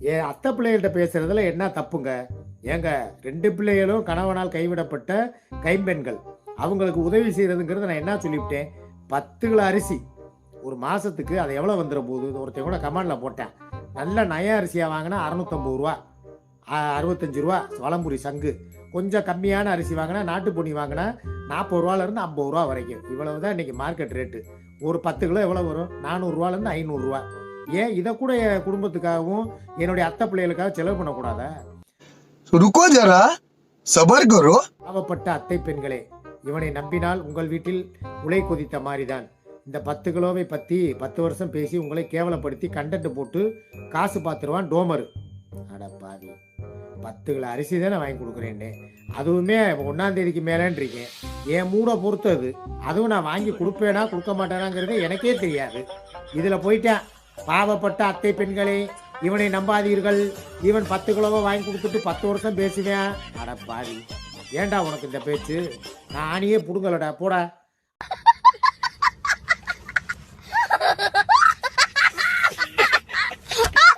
என் அத்தை பிள்ளைகள்கிட்ட பேசுறதுல என்ன தப்புங்க? ஏங்க ரெண்டு பிள்ளைகளும் கணவனால் கைவிடப்பட்ட கைம்பெண்கள். அவங்களுக்கு உதவி செய்யறதுங்கிறது நான் என்ன சொல்லிவிட்டேன்? பத்து கிலோ அரிசி. ஒரு மாதத்துக்கு அது எவ்வளோ வந்துட போகுது? ஒருத்தன் கூட கமாண்டில் போட்டேன். நல்ல நய அரிசியாக வாங்கினா அறநூற்றம்பது ரூபா. அறுபத்தஞ்சு ரூபா. வளம்புரி சங்கு. கொஞ்சம் கம்மியான அரிசி வாங்கினா நாட்டு பொன்னி வாங்கினா நாற்பது ரூபாலேருந்து ஐம்பது ரூபா வரைக்கும். இவ்வளவு தான் இன்றைக்கி மார்க்கெட் ரேட்டு ஒரு பத்து கிலோ எவ்வளோ வரும்? நானூறுரூவாலேருந்து ஐநூறுரூவா ஏன் இதை கூட என் குடும்பத்துக்காகவும் என்னுடைய அத்தை பிள்ளைகளுக்காக செலவு பண்ணக்கூடாத? ருக்கோ ஜரா சபர் கரோ அவப்பட்ட அத்தை பெண்களே இவனை நம்பினால் உங்கள் வீட்டில் உலை கொதித்த மாதிரிதான் இந்த பத்து கிலோவை பற்றி பத்து வருஷம் பேசி உங்களை கேவலப்படுத்தி கண்டென்ட் போட்டு காசு பார்த்துருவான் டோமர். அட பத்து கிலோ அரிசி தானே வாங்கி கொடுக்குறேன்னு. அதுவுமே ஒன்றாந்தேதிக்கு மேலேன்றீங்க. என் மூடை பொறுத்தது அதுவும் நான் வாங்கி கொடுப்பேனா கொடுக்க மாட்டேனாங்கிறது எனக்கே தெரியாது. இதில் போயிட்டேன். பாவப்பட்ட அத்தை பெண்களே இவனை நம்பாதீர்கள். இவன் பத்து கிலோவை வாங்கி கொடுத்துட்டு பத்து வருஷம் பேசுவேன். அட பாவி ஏன்டா உனக்கு இந்த பேச்சு? நான் ஆணியே புடுங்கலடா. போடா.